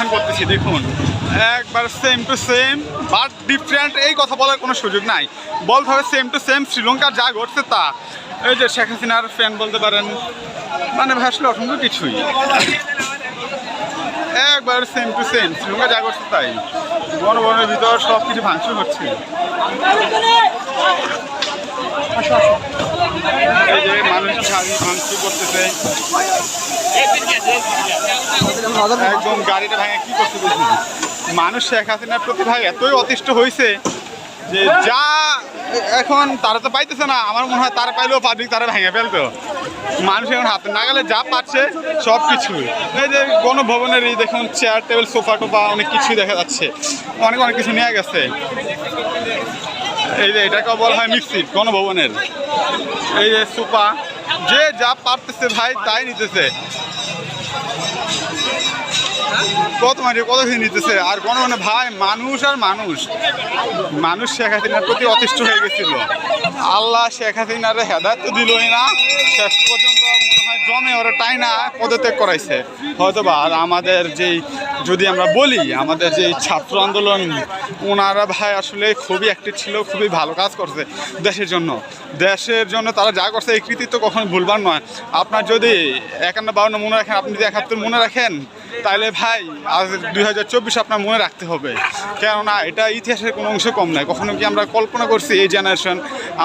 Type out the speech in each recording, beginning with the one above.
অবস্থান করতেছি, দেখুন। একবার same to same but different এই কথা বলার কোনো সুযোগ নাই। বলতে হবে সেম টু সেম শ্রীলঙ্কার যা ঘটছে তা। এই যে শেখ হাসিনার ফ্যান বলতে পারেন মানে ভাসলে অসংখ্য কিছুই। একবার সেম টু সেম শ্রীলঙ্কা যা করছে তাই। গণভবনের ভিতর সব কিছু ভাঙচুর হচ্ছে। মানুষ ভাঙচুর করতেছে। একদম গাড়িটা ভাঙে, কি দেখি মানুষ শেখ হাসিনার প্রতি ভাই এতই অতিষ্ঠ হয়েছে যে যা এখন তারা তো পাইতেছে না। আমার মনে হয় তারা পাইলেও পাবলিক তারা ভেঙে ফেলতো। মানুষ এখন হাতে নাগালে যা পাচ্ছে সব কিছু। এই যে গণভবনের এই দেখুন চেয়ার টেবিল সোফা টোফা অনেক কিছুই দেখা যাচ্ছে। অনেক অনেক কিছু নিয়ে গেছে। এই যে এটাকেও বলা হয় মিক্সিট গণভবনের। এই যে সোফা যে যা পারতেছে ভাই তাই নিতেছে। কত মানে কত দিন নিতেছে? আর গণভবনে ভাই, মানুষ আর মানুষ। মানুষ শেখ হাসিনার প্রতি অতিষ্ঠ হয়ে গেছিল। আল্লাহ শেখ হাসিনার হেদায়ত তো দিলই না। শেষ পর্যন্ত মনে জমে ওরা টাই না পদত্যাগ করাইছে। হয়তো বা আর আমাদের যেই, যদি আমরা বলি, আমাদের যে ছাত্র আন্দোলন ওনারা ভাই আসলে খুবই অ্যাক্টিভ ছিল, খুবই ভালো কাজ করছে দেশের জন্য। দেশের জন্য তারা যা করছে এই কৃতিত্ব কখনো ভুলবার নয়। আপনার যদি একান্ন বাউন্ন মনে রাখেন, আপনি যদি একাত্তর মনে রাখেন তাহলে ভাই আজ দুই হাজার চব্বিশ আপনার মনে রাখতে হবে। কেননা এটা ইতিহাসের কোনো অংশ কম নয়। কখনো কি আমরা কল্পনা করছি এই জেনারেশন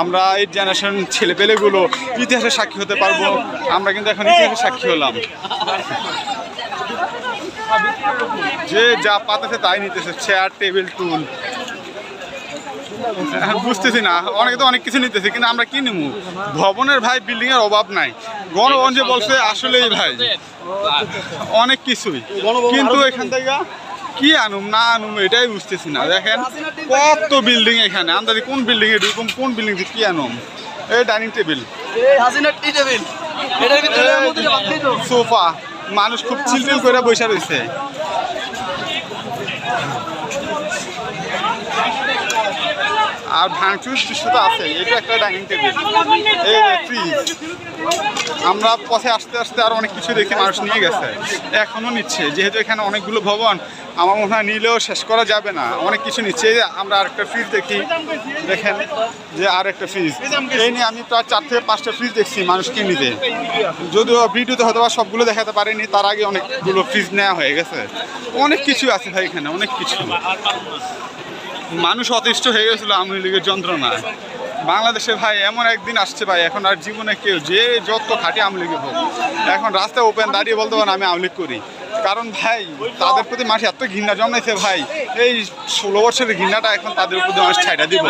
আমরা এই জেনারেশন ছেলেপেলেগুলো ইতিহাসের সাক্ষী হতে পারব। আমরা কিন্তু এখন ইতিহাসের সাক্ষী হলাম। যে যা পাতাছে তাই নিতেছে চেয়ার টেবিল টুল বুঝতেছি না, অনেকে তো অনেক কিছু নিতেছে, কিন্তু আমরা কি নিবো ভবনের ভাই বিল্ডিং এর অভাব নাই। যে বলছে, আসলেই ভাই। অনেক কিছুই। কিন্তু এখান থেকে কি আনুম না আনুম এটাই বুঝতেছি না। দেখেন কত বিল্ডিং এখানে। আন্দাজি কোন বিল্ডিং এ ঢুকুম কোন বিল্ডিং কি আনুম? এই ডাইনিং টেবিল সোফা। মানুষ খুব চিলচিল করে বসে রয়েছে। আর ভাঙচুর দৃশ্য তো আছে। এটা একটা ডাইনিং টেবিল এই ফ্রিজ আমরা পথে আসতে আসতে আর অনেক কিছু দেখি, মানুষ নিয়ে গেছে। এখনও নিচ্ছে। যেহেতু এখানে অনেকগুলো ভবন, আমার মনে হয় নিলেও শেষ করা যাবে না। অনেক কিছু নিচ্ছে। আমরা আরেকটা ফ্রিজ দেখি। দেখেন যে আর একটা ফ্রিজ এই নিয়ে আমি প্রায় চার থেকে পাঁচটা ফ্রিজ দেখছি মানুষকে নিতে। যদিও ভিডিওতে হয়তো বা সবগুলো দেখাতে পারিনি, তার আগে অনেকগুলো ফ্রিজ নেওয়া হয়ে গেছে। অনেক কিছু আছে ভাই এখানে, অনেক কিছু। মানুষ অতিষ্ঠ হয়ে গেছিল আওয়ামী লীগের যন্ত্রণায়। বাংলাদেশে ভাই এমন একদিন আসছে ভাই, এখন আর জীবনে কেউ যে যত খাটি আওয়ামী লীগের হোক, এখন রাস্তায় ওপেন দাঁড়িয়ে বলতে পারেন আমি আওয়ামী লীগ করি। কারণ ভাই, তাদের প্রতি মানুষ এত ঘৃণা জন্মাইছে ভাই, এই ষোলো বছরের ঘৃণাটা এখন তাদের প্রতি মানুষ ছাইটা দিব।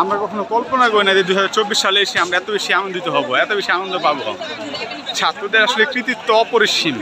আমরা কখনো কল্পনা করি না যে দুহাজার চব্বিশ সালে এসে আমরা এত বেশি আনন্দিত হব, এত বেশি আনন্দ পাবো। ছাত্রদের আসলে কৃতিত্ব অপরিসীম।